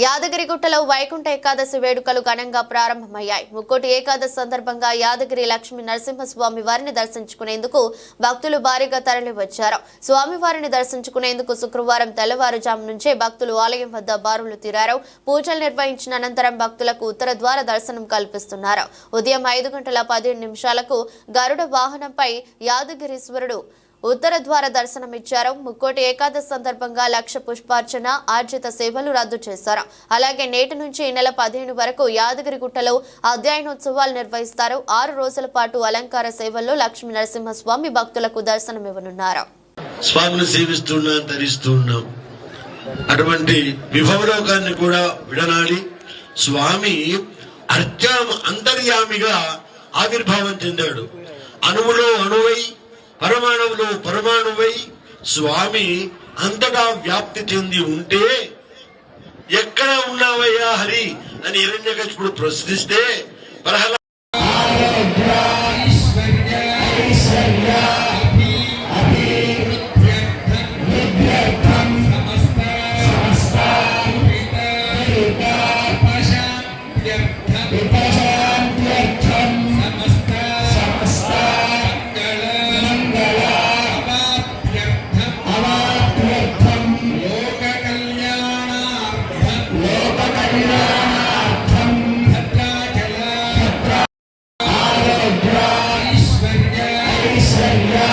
యాదగిరిగుట్టలో వైకుంఠ ఏకాదశి వేడుకలు ఘనంగా ప్రారంభమయ్యాయి. ముక్కోటి ఏకాదశి సందర్భంగా యాదగిరి లక్ష్మీ నరసింహస్వామి వారిని దర్శించుకునేందుకు భక్తులు భారీగా తరలివచ్చారు. స్వామివారిని దర్శించుకునేందుకు శుక్రవారం తెల్లవారుజాము నుంచే భక్తులు ఆలయం వద్ద బారులు తీరారు. పూజలు నిర్వహించిన అనంతరం భక్తులకు ఉత్తర ద్వార దర్శనం కల్పిస్తున్నారు. ఉదయం ఐదు గంటల పదిహేను నిమిషాలకు గరుడ వాహనంపై యాదగిరీశ్వరుడు ఉత్తర ద్వార దర్శనమిచ్చారు ముక్కోటి ఏకాదశి సందర్భంగా లక్ష పుష్పార్చన ఆర్జిత సేవలు రద్దు చేశారు. అలాగే నేటి నుంచి ఈ నెల పదిహేను వరకు యాదగిరిగుట్టలో అధ్యయనోత్సవాలు నిర్వహిస్తారు. ఆరు రోజుల పాటు అలంకార సేవల్లో లక్ష్మీ నరసింహస్వామి భక్తులకు దర్శనమివ్వనున్నారు స్వామిని సేవిస్తున్నాం ధరిస్తున్నాం. అటువంటి విభవలోకాన్ని కూడా విడనాడి స్వామి అర్చామ అంతర్యామిగా ఆవిర్భావం చెందాడు. అణువులో అణువై పరమాణువులో పరమాణువై స్వామి అంతటా వ్యాప్తి చెంది ఉంటే ఎక్కడ ఉన్నావయ్యా హరి అని హిరణ్యకశిపుడు ప్రశ్నిస్తే Thank you. Yeah.